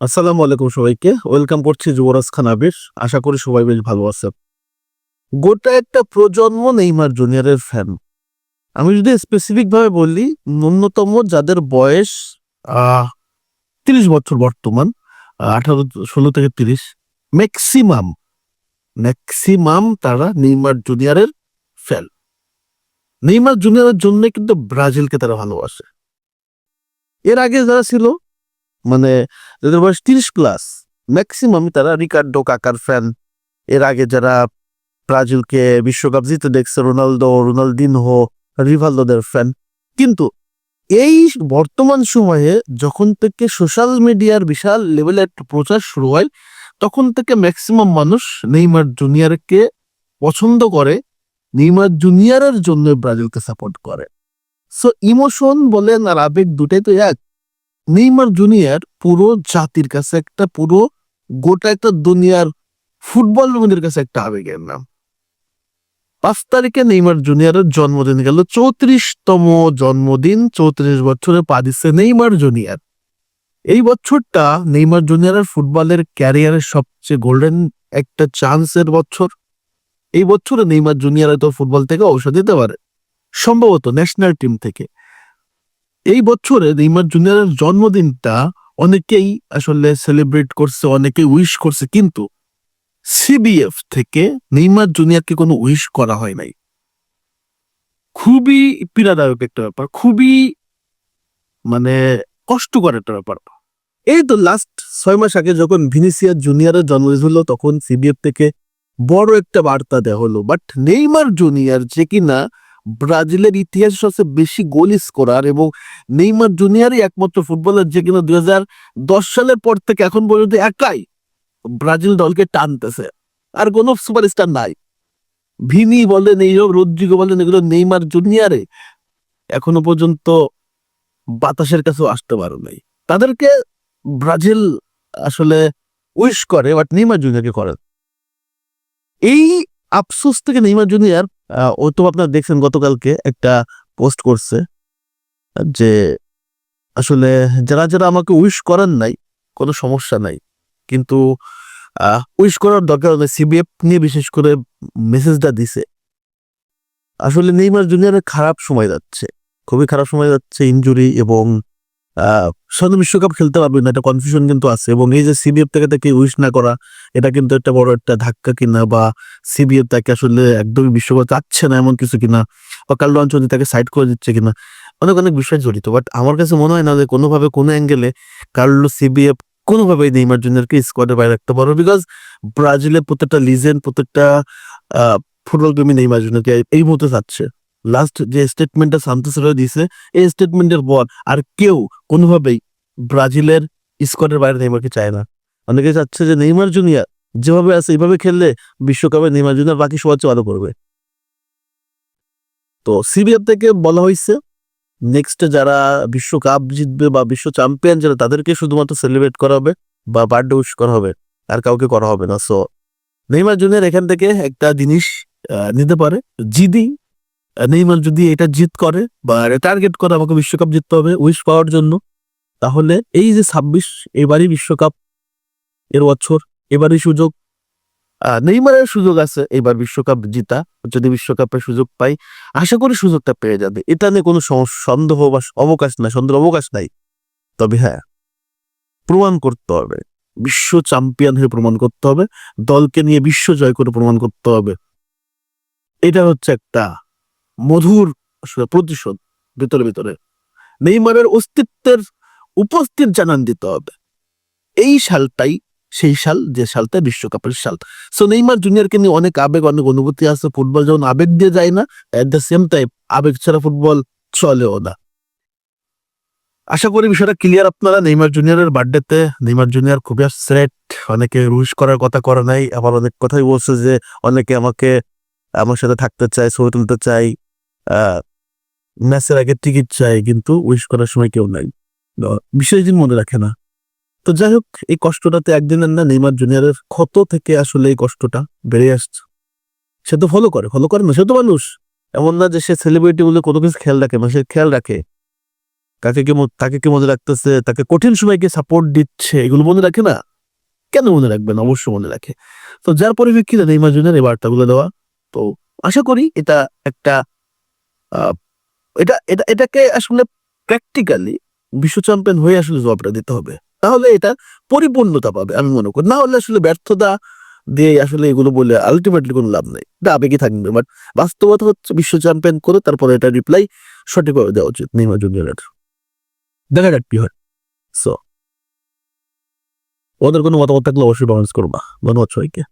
আসসালামু আলাইকুম সবাইকে। ওয়েলকাম করছি যুবরাজ খান আবির। আশা করি সবাই বেশ ভালো আছে গোটা একটা প্রজন্ম নেইমার জুনিয়রের ফ্যান আমি যদি স্পেসিফিক ভাবে বলি, ন্যূনতম যাদের বয়স তিরিশ বছর বর্তমান আঠারো, ষোলো থেকে তিরিশ ম্যাক্সিমাম ম্যাক্সিমাম তারা নেইমার জুনিয়রের ফ্যান নেইমার জুনিয়রের জন্য কিন্তু ব্রাজিলকে তারা ভালোবাসে। এর আগে যারা ছিল মানে যাদের বয়স তিরিশ প্লাস ম্যাক্সিমাম তারা রিকার্ডো কাকার ফ্যান এর আগে যারা ব্রাজিলকে বিশ্বকাপ জিতে দেখছে, রোনালদো, রোনালদিনহো, রিভালদোদের ফ্যান কিন্তু এই বর্তমান সময়ে যখন থেকে সোশ্যাল মিডিয়ার বিশাল লেভেলে একটা প্রচার শুরু হয়, তখন থেকে ম্যাক্সিমাম মানুষ নেইমার জুনিয়রকে পছন্দ করে, নেইমার জুনিয়রের জন্য ব্রাজিলকে সাপোর্ট করে। সো ইমোশন বলেন আর আবেগ দুটাই তো এক। নেইমার জুনিয়র পুরো জাতির কাছে একটা, পুরো গোটা একটা দুনিয়ার ফুটবল প্রেমীদের কাছে একটা আবেগের নাম। পাঁচ তারিখে নেইমার জুনিয়রের জন্মদিন গেল, চৌত্রিশতম জন্মদিন, চৌত্রিশ বছরে পা দিচ্ছে নেইমার জুনিয়র। এই বছরটা নেইমার জুনিয়রের ফুটবলের ক্যারিয়ারের সবচেয়ে গোল্ডেন একটা চান্সের বছর। এই বছরে নেইমার জুনিয়র হয়তো ফুটবল থেকে ঔষধ দিতে পারে, সম্ভবত ন্যাশনাল টিম থেকে। এই বছরে নেইমার জুনিয়রের জন্মদিনটা অনেকেই আসলে সেলিব্রেট করছে, অনেকেই উইশ করছে, কিন্তু সিবিএফ থেকে নেইমার জুনিয়রকে কোনো উইশ করা হয় নাই। খুবই পীড়াদায়ক একটা ব্যাপার, খুবই মানে কষ্টকর একটা ব্যাপার। এই তো লাস্ট ছয় মাস আগে যখন ভিনিসিয়াস জুনিয়রের জন্মদিন হলো, তখন সিবিএফ থেকে বড় একটা বার্তা দেওয়া হলো বাট নেইমার জুনিয়র যে কিনা ব্রাজিলের ইতিহাসে সবচেয়ে বেশি গোল স্কোরার এবং নেইমার জুনিয়ারই একমাত্র ফুটবলার যে কিনা দুই সালের পর থেকে এখন পর্যন্ত একাই ব্রাজিল দলকে টানতেছে। আর কোনো সুপারস্টার নাই। ভিনি বলেন এইসব, রদ্রিগো বলেন এগুলো নেইমার জুনিয়রে এখনও পর্যন্ত বাতাসের কাছেও আসতে পারো নাই তাদেরকে ব্রাজিল আসলে উইশ করে বাট নেইমার জুনিয়ারকে করে এই আফসোস থেকে নেইমার জুনিয়র ও তো আপনার দেখছেন গতকালকে একটা পোস্ট করছে যে আসলে যারা যারা আমাকে উইশ করার নাই, কোনো সমস্যা নাই। কিন্তু উইশ করার দরকার নেই সিবিএফ নিয়ে বিশেষ করে মেসেজটা দিছে। আসলে নেইমার জুনিয়রের খারাপ সময় যাচ্ছে, খুবই খারাপ সময় যাচ্ছে ইনজুরি এবং আহ, বিশ্বকাপ খেলতে পারবে না এটা কনফিউশন কিন্তু আছে। এবং এই যে সিবিএফ থেকে তাকে উইশ না করা এটা কিন্তু একটা বড় একটা ধাক্কা কিনা বা সিবিএফ তাকে আসলে একদমই বিশ্বকাপ চাচ্ছে না এমন কিছু কিনা বা কার্লো আঞ্চলি তাকে সাইড করে দিচ্ছে কিনা অনেক অনেক বিষয় জড়িত। বাট আমার কাছে মনে হয় না যে কোনোভাবে কোনো অ্যাঙ্গেলে কার্লো সিবিএফ কোনোভাবে নেইমার জুনিয়রকে স্কোয়াডে বাইরে রাখতে পারবে বিকজ ব্রাজিলের প্রত্যেকটা লিজেন্ড প্রত্যেকটা ফুটবল প্রেমী নেইমার জুনিয়রকে এই মুহূর্তে চাচ্ছে। লাস্ট যে স্টেটমেন্টটা সান্তোসেরা দিয়েছে, এই স্টেটমেন্টের পর আর কেউ কোনোভাবেই ব্রাজিলের স্কোয়াডের বাইরে নেইমারকে চায় না। অনেকে চাচ্ছে যে নেইমার জুনিয়র যেভাবে আছে, এইভাবে খেললে বিশ্বকাপে নেইমার জুনিয়ার বাকি সবার চেয়ে ভালো করবে। তো সিবিএফ থেকে বলা হয়েছে নেক্সট যারা বিশ্বকাপ জিতবে বা বিশ্ব চ্যাম্পিয়ন যারা, তাদেরকে শুধুমাত্র সেলিব্রেট করা হবে বা বার্থডে উইশ করা হবে, আর কাউকে করা হবে না। সো নেইমার জুনিয়ার এখান থেকে একটা জিনিস নিতে পারে, জিদি নেইমার যদি এটা জিত করে বা টার্গেট করে আমাকে বিশ্বকাপ জিততে হবে উইশ পাওয়ার জন্য, তাহলে এই যে ছাব্বিশ এবারই বিশ্বকাপ এর বছর, এবারই সুযোগ নেইমারের সুযোগ আছে এবার বিশ্বকাপ জিতা, যদি বিশ্বকাপের সুযোগ পাই, আশা করি সুযোগটা পেয়ে যাবে। এটা নিয়ে কোনো সন্দেহ বা অবকাশ নাই সন্দেহ অবকাশ নাই। তবে হ্যাঁ প্রমাণ করতে হবে। বিশ্ব চ্যাম্পিয়ন হয়ে প্রমাণ করতে হবে, দলকে নিয়ে বিশ্ব জয় করে প্রমাণ করতে হবে। এটা হচ্ছে একটা মধুর প্রতিশোধ ভিতরে ভিতরে। নেইমারের অস্তিত্বের উপস্থিত জানান দিতে হবে। এই সালটাই, সেই সাল, যে সালটা বিশ্বকাপের সাল। সো নেইমার জুনিয়রকে নিয়ে অনেক আবেগ, অনেক অনুভূতি আছে। ফুটবল যখন আবেগ দিয়ে যায় না এট দ্য সেম টাইম আবেগ ছাড়া ফুটবল চলেও না। আশা করি বিষয়টা ক্লিয়ার আপনারা। নেইমার জুনিয়রের বার্থডেতে নেইমার জুনিয়র খুবই স্রেট অনেকে রুশ করার কথা করে নাই। আবার অনেক কথাই বলছে যে, অনেকে আমাকে, আমার সাথে থাকতে চায়, ছবি তুলতে চাই ম্যাচের আগে টিকিট চাই, কিন্তু উইশ করার সময় কেউ নাই। বিশেষ দিন মনে রাখে না। তো যাই হোক, এই কষ্টটাতে একদিনের না নেইমার জুনিয়রের ক্ষত থেকে আসলে এই কষ্টটা বেড়ে আসছে। সে তো ফলো করে ফলো করে না, সে তো মানুষ। এমন না যে সে সেলিব্রিটি বলে কোনো কিছু খেয়াল রাখে না, সে খেয়াল রাখে। কাকে কে তাকে কে মনে রাখতেছে তাকে কঠিন সময়কে সাপোর্ট দিচ্ছে, এগুলো মনে রাখে না? কেন মনে রাখবেন অবশ্যই মনে রাখে। তো যার পরিপ্রেক্ষিতে নেইমার জুনিয়র এই বার্তাগুলো দেওয়া। তো আশা করি এটা একটা এটা এটা, এটাকে আসলে প্র্যাকটিক্যালি বিশ্ব চ্যাম্পিয়ন হয়ে আসলে জবাবটা দিতে হবে। তাহলে এটা পরিপূর্ণতা পাবে আমি মনে করি। না হলে আসলে ব্যর্থতা দিয়ে আসলে এগুলো বলে আলটিমেটলি কোনো লাভ নেই। এটা আবেগে থাকবে বাট বাস্তবতা হচ্ছে বিশ্ব চ্যাম্পিয়ন করে তারপরে এটা রিপ্লাই সঠিকভাবে দেওয়া উচিত নেইমার জুনিয়রের। দেখা যাক কি হয়। সো ওদের কোনো মতামত থাকলে অবশ্যই বাউন্স করবা। ধন্যবাদ সবাইকে।